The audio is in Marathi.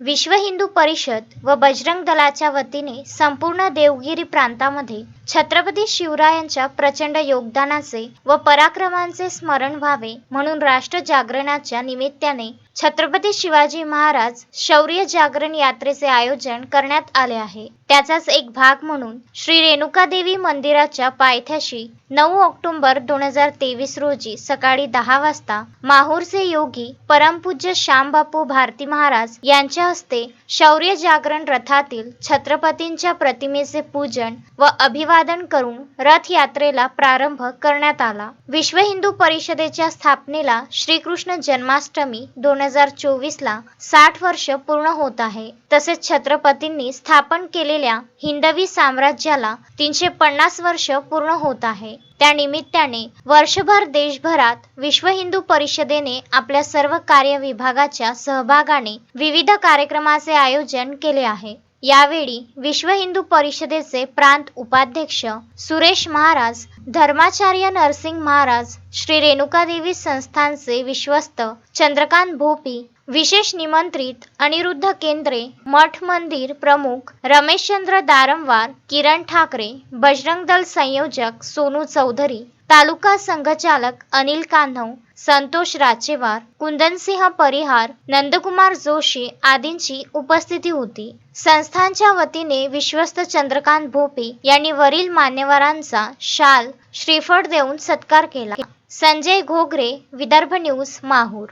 विश्व हिंदू परिषद व बजरंग दलाच्या वतीने संपूर्ण देवगिरी प्रांतामध्ये छत्रपती शिवरायांच्या प्रचंड योगदानाचे व पराक्रमांचे स्मरण व्हावे म्हणून राष्ट्र जागरणाच्या निमित्ताने छत्रपती शिवाजी महाराज शौर्य जागरण यात्रेचे आयोजन करण्यात आले आहे. त्याचाच एक भाग म्हणून श्री रेणुकादेवी मंदिराच्या पायथ्याशी नऊ ऑक्टोबर दोन हजार तेवीस रोजी सकाळी दहा वाजता माहूरचे योगी परमपूज्य श्यामबापू भारती महाराज यांच्या हस्ते शौर्य जागरण रथातील छत्रपतींच्या प्रतिमेचे पूजन व अभिवादन करून रथयात्रेला प्रारंभ करण्यात आला. विश्व हिंदू परिषदेच्या स्थापनेला श्रीकृष्ण जन्माष्टमी दोन हजार चोवीस ला साठ वर्ष पूर्ण होत आहे. तसेच छत्रपतींनी स्थापन केले असलेल्या हिंदवी साम्राज्याला तीनशे पन्नास वर्ष पूर्ण होत आहे. त्या निमित्ताने वर्षभर देशभरात विश्व हिंदू परिषदेने आपल्या सर्व कार्य विभागाच्या सहभागाने विविध कार्यक्रमाचे आयोजन केले आहे. यावेळी विश्व हिंदू परिषदेचे प्रांत उपाध्यक्ष सुरेश महाराज धर्माचार्य नरसिंग महाराज श्री रेणुकादेवी संस्थानचे विश्वस्त चंद्रकांत भोपी विशेष निमंत्रित अनिरुद्ध केंद्रे मठ मंदिर प्रमुख रमेशचंद्र दारंवार किरण ठाकरे बजरंग दल संयोजक सोनू चौधरी तालुका संघचालक अनिल कान्हव संतोष राचेवार कुंदनसिंह परिहार नंदकुमार जोशी आदींची उपस्थिती होती. संस्थांच्या वतीने विश्वस्त चंद्रकांत भोपे यांनी वरील मान्यवरांचा शाल श्रीफळ देऊन सत्कार केला. संजय घोगरे विदर्भ न्यूज माहूर.